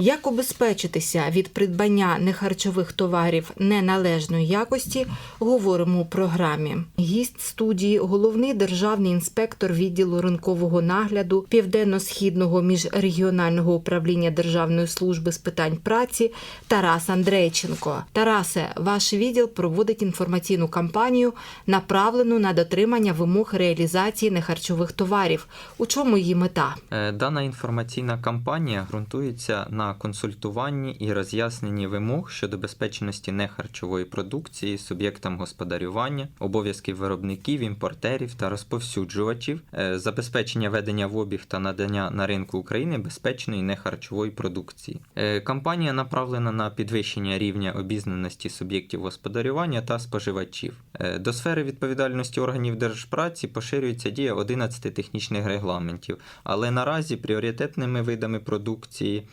Як убезпечитися від придбання нехарчових товарів неналежної якості, говоримо у програмі. Гість студії, головний державний інспектор відділу ринкового нагляду Південно-східного міжрегіонального управління Державної служби з питань праці Тарас Андрейченко. Тарасе, ваш відділ проводить інформаційну кампанію, направлену на дотримання вимог реалізації нехарчових товарів. У чому її мета? Е, Дана інформаційна кампанія ґрунтується на консультуванні і роз'ясненні вимог щодо безпечності нехарчової продукції суб'єктам господарювання, обов'язків виробників, імпортерів та розповсюджувачів, е, забезпечення ведення в обіг та надання на ринку України безпечної нехарчової продукції. Е, Кампанія направлена на підвищення рівня обізнаності суб'єктів господарювання та споживачів. Е, До сфери відповідальності органів держпраці поширюється дія 11 технічних регламентів, але наразі пріоритетними видами продукції,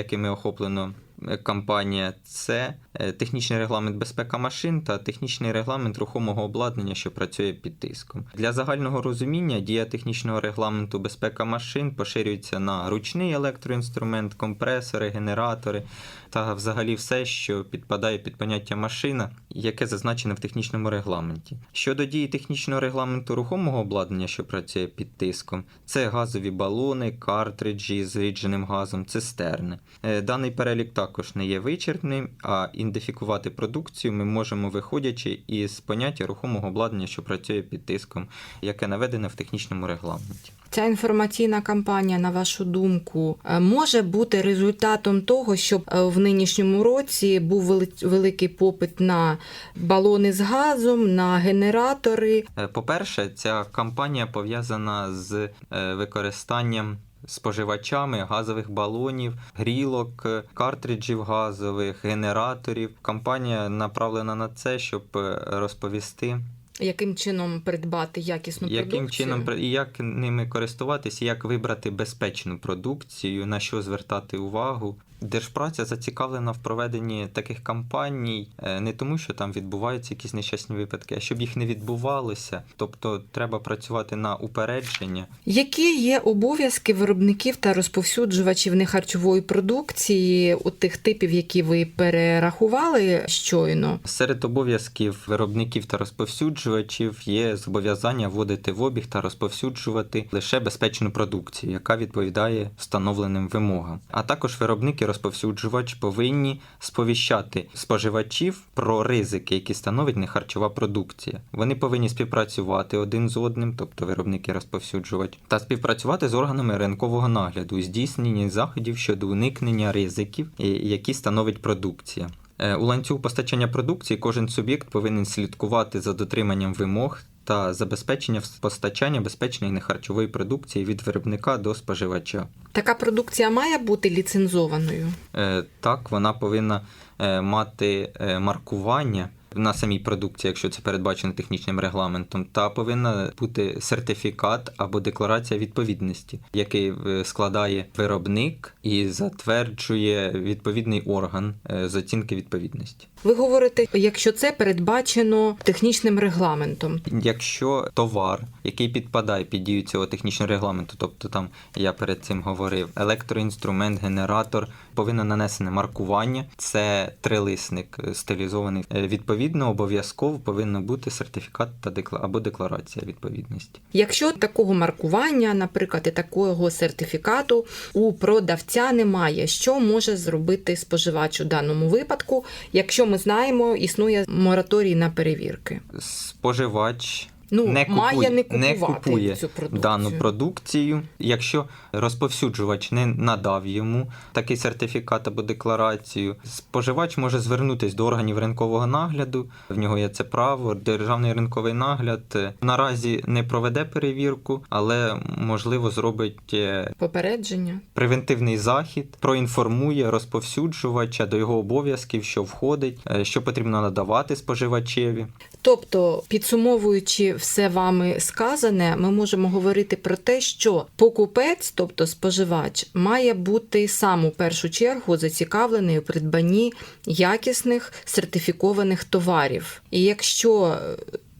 якими охоплено кампанія, це е, технічний регламент безпека машин та технічний регламент рухомого обладнання, що працює під тиском. Для загального розуміння дія технічного регламенту безпека машин поширюється на ручний електроінструмент, компресори, генератори та взагалі все, що підпадає під поняття машина, яке зазначене в технічному регламенті. Щодо дії технічного регламенту рухомого обладнання, що працює під тиском, це газові балони, картриджі з рідженим газом, цистерни. Е, Даний перелік також не є вичерпним, а ідентифікувати продукцію ми можемо виходячи із поняття рухомого обладнання, що працює під тиском, яке наведене в технічному регламенті. Ця інформаційна кампанія, на вашу думку, е, може бути результатом того, щоб е, в нинішньому році був великий попит на балони з газом, на генератори. Е, По-перше, ця кампанія пов'язана з використанням споживачами газових балонів, грілок, картриджів газових, генераторів. Кампанія направлена на це, щоб е, розповісти, Яким чином придбати якісну яким продукцію? чином і як ними користуватися, як вибрати безпечну продукцію, на що звертати увагу. Держпраця зацікавлена в проведенні таких кампаній е, не тому, що там відбуваються якісь нещасні випадки, а щоб їх не відбувалося. Тобто треба працювати на упередження. Які є обов'язки виробників та розповсюджувачів нехарчової продукції у тих типів, які ви перерахували щойно? Серед обов'язків виробників та розповсюджувачів є зобов'язання вводити в обіг та розповсюджувати лише безпечну продукцію, яка відповідає встановленим вимогам. А також виробник і розповсюджувач повинні сповіщати споживачів про ризики, які становить нехарчова продукція. Вони повинні співпрацювати один з одним, тобто виробник і розповсюджувач, та співпрацювати з органами ринкового нагляду у здійсненні заходів щодо уникнення ризиків, які становить продукція. Е, У ланцюгу постачання продукції кожен суб'єкт повинен слідкувати за дотриманням вимог та забезпечення постачання безпечної нехарчової продукції від виробника до споживача. Така продукція має бути ліцензованою. Е, Так, вона повинна е, мати е, маркування на самій продукції, якщо це передбачено технічним регламентом, та повинна бути сертифікат або декларація відповідності, який е, складає виробник і затверджує відповідний орган е, з оцінки відповідності. Ви говорите, якщо це передбачено технічним регламентом. Якщо товар, який підпадає під дію цього технічного регламенту, тобто там я перед цим говорив, електроінструмент, генератор, повинно нанесене маркування, це трилисник е, стилізований. Е, Відповідно, обов'язково повинно бути сертифікат та декла... або декларація відповідності. Якщо такого маркування, наприклад, і такого сертифікату у продавця немає, що може зробити споживач у даному випадку, якщо ми знаємо, існує мораторій на перевірки? Споживач Ну, не має купує, не купувати купує цю продукцію. дану продукцію. Якщо розповсюджувач не надав йому такий сертифікат або декларацію, споживач може звернутися до органів ринкового нагляду. В нього є це право. Державний ринковий нагляд е, наразі не проведе перевірку, але можливо зробить е, Попередження. превентивний захід, проінформує розповсюджувача до його обов'язків, що входить, е, що потрібно надавати споживачеві. Тобто, підсумовуючи все вами сказане, ми можемо говорити про те, що покупець, тобто споживач, має бути сам у першу чергу зацікавлений у придбанні якісних сертифікованих товарів. І якщо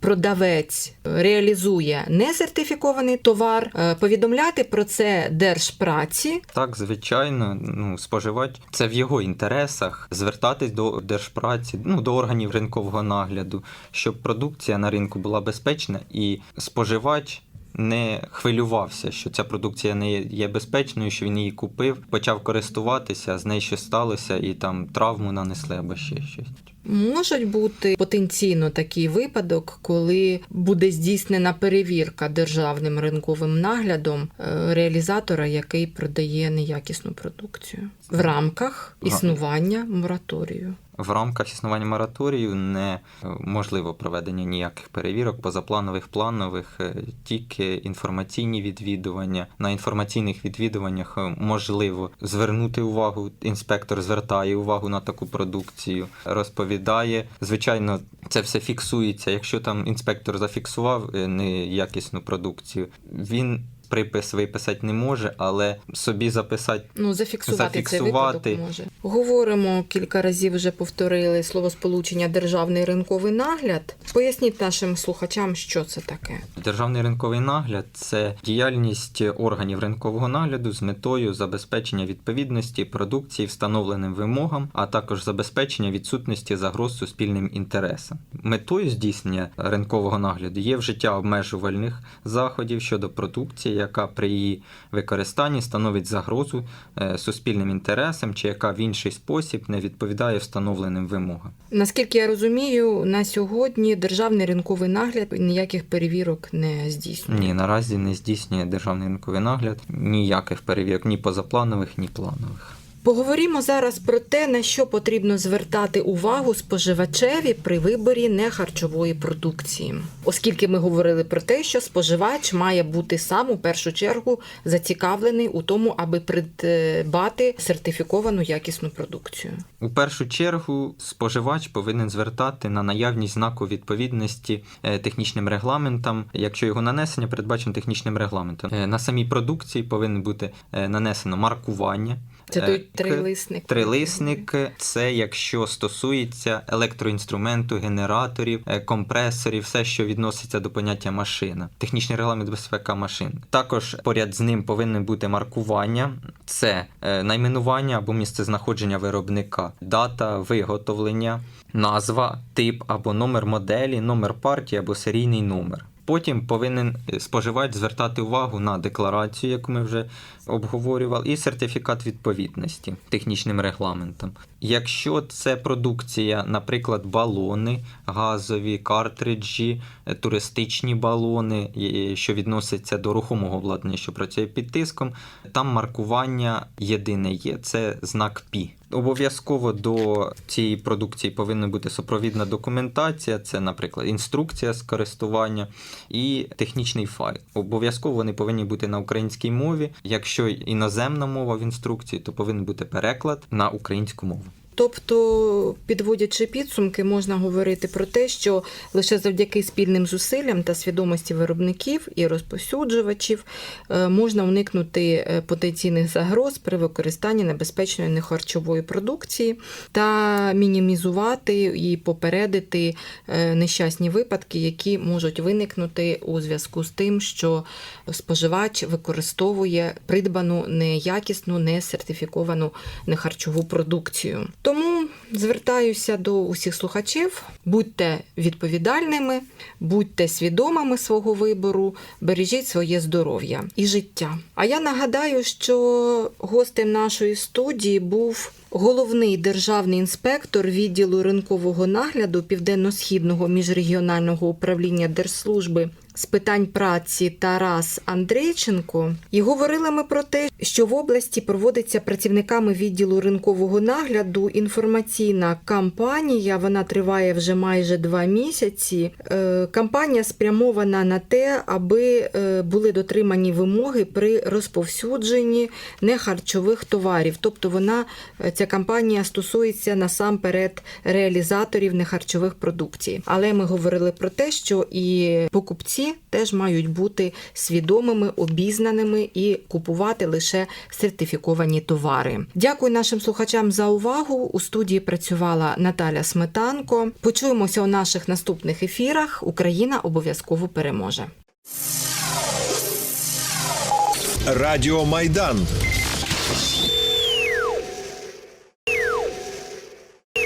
продавець реалізує несертифікований товар, е, повідомляти про це держпраці. Так, звичайно, ну споживач це в його інтересах звертатись до держпраці, ну до органів ринкового нагляду, щоб продукція на ринку була безпечна і споживач. Не хвилювався, що ця продукція не є- безпечною, що він її купив, почав користуватися, з нею щось сталося, і там травму нанесли або ще щось. Можуть бути потенційно такий випадок, коли буде здійснена перевірка державним ринковим наглядом е, реалізатора, який продає неякісну продукцію в рамках існування мораторію. В рамках існування мораторію не е, проведення ніяких перевірок, позапланових, планових, е, тільки інформаційні відвідування. На інформаційних відвідуваннях е, можливо звернути увагу. Інспектор звертає увагу на таку продукцію, розповідає. Звичайно, це все фіксується. Якщо там інспектор зафіксував неякісну продукцію, він припис виписати не може, але собі записати Ну, зафіксувати, цей випадок може. Говоримо кілька разів вже повторили словосполучення державний ринковий нагляд. Поясніть нашим слухачам, що це таке. Державний ринковий нагляд це діяльність органів ринкового нагляду з метою забезпечення відповідності продукції встановленим вимогам, а також забезпечення відсутності загроз суспільним інтересам. Метою здійснення ринкового нагляду є вжиття обмежувальних заходів щодо продукції, яка при її використанні становить загрозу е, суспільним інтересам, чи яка в інший спосіб не відповідає встановленим вимогам. Наскільки я розумію, на сьогодні державний ринковий нагляд ніяких перевірок не здійснює. Ні, наразі не здійснює державний ринковий нагляд ніяких перевірок, ні позапланових, ні планових. Поговоримо зараз про те, на що потрібно звертати увагу споживачеві при виборі нехарчової продукції, оскільки ми говорили про те, що споживач має бути сам у першу чергу зацікавлений у тому, аби придбати сертифіковану якісну продукцію. У першу чергу споживач повинен звертати на наявність знаку відповідності е, технічним регламентам, якщо його нанесення передбачено технічним регламентом. Е, На самій продукції повинно бути е, нанесено маркування. Це той трилисник. Трилисник це якщо стосується електроінструменту, генераторів, е, компресорів, все, що відноситься до поняття машина. Технічний регламент безпека машин. Також поряд з ним повинне бути маркування, це е, найменування або місцезнаходження виробника, дата виготовлення, назва, тип або номер моделі, номер партії або серійний номер. Потім повинен е, споживач звертати увагу на декларацію, яку ми вже обговорювали, і сертифікат відповідності технічним регламентам. Якщо це продукція, наприклад, балони, газові, картриджі, е, туристичні балони, що відносяться до рухомого обладнання, що працює під тиском, там маркування єдине є це знак Пі. Обов'язково до цієї продукції повинна бути супровідна документація, це, наприклад, інструкція з користування і технічний файл. Обов'язково вони повинні бути на українській мові. Якщо іноземна мова в інструкції, то повинен бути переклад на українську мову. Тобто, підводячи підсумки, можна говорити про те, що лише завдяки спільним зусиллям та свідомості виробників і розповсюджувачів е, можна уникнути е, потенційних загроз при використанні небезпечної нехарчової продукції та мінімізувати і попередити е, нещасні випадки, які можуть виникнути у зв'язку з тим, що споживач використовує придбану неякісну, несертифіковану нехарчову продукцію. Тому звертаюся до усіх слухачів: будьте відповідальними, будьте свідомими свого вибору, бережіть своє здоров'я і життя. А я нагадаю, що гостем нашої студії був. Головний державний інспектор відділу ринкового нагляду Південно-Східного міжрегіонального управління Держслужби з питань праці Тарас Андрейченко. І говорили ми про те, що в області проводиться працівниками відділу ринкового нагляду інформаційна кампанія. Вона триває вже майже два місяці. Е, Кампанія спрямована на те, аби е, були дотримані вимоги при розповсюдженні нехарчових товарів. Тобто вона е, ця кампанія стосується насамперед реалізаторів нехарчових продукцій. Але ми говорили про те, що і покупці теж мають бути свідомими, обізнаними і купувати лише сертифіковані товари. Дякую нашим слухачам за увагу. У студії працювала Наталя Сметанко. Почуємося у наших наступних ефірах. Україна обов'язково переможе. Радіо Майдан.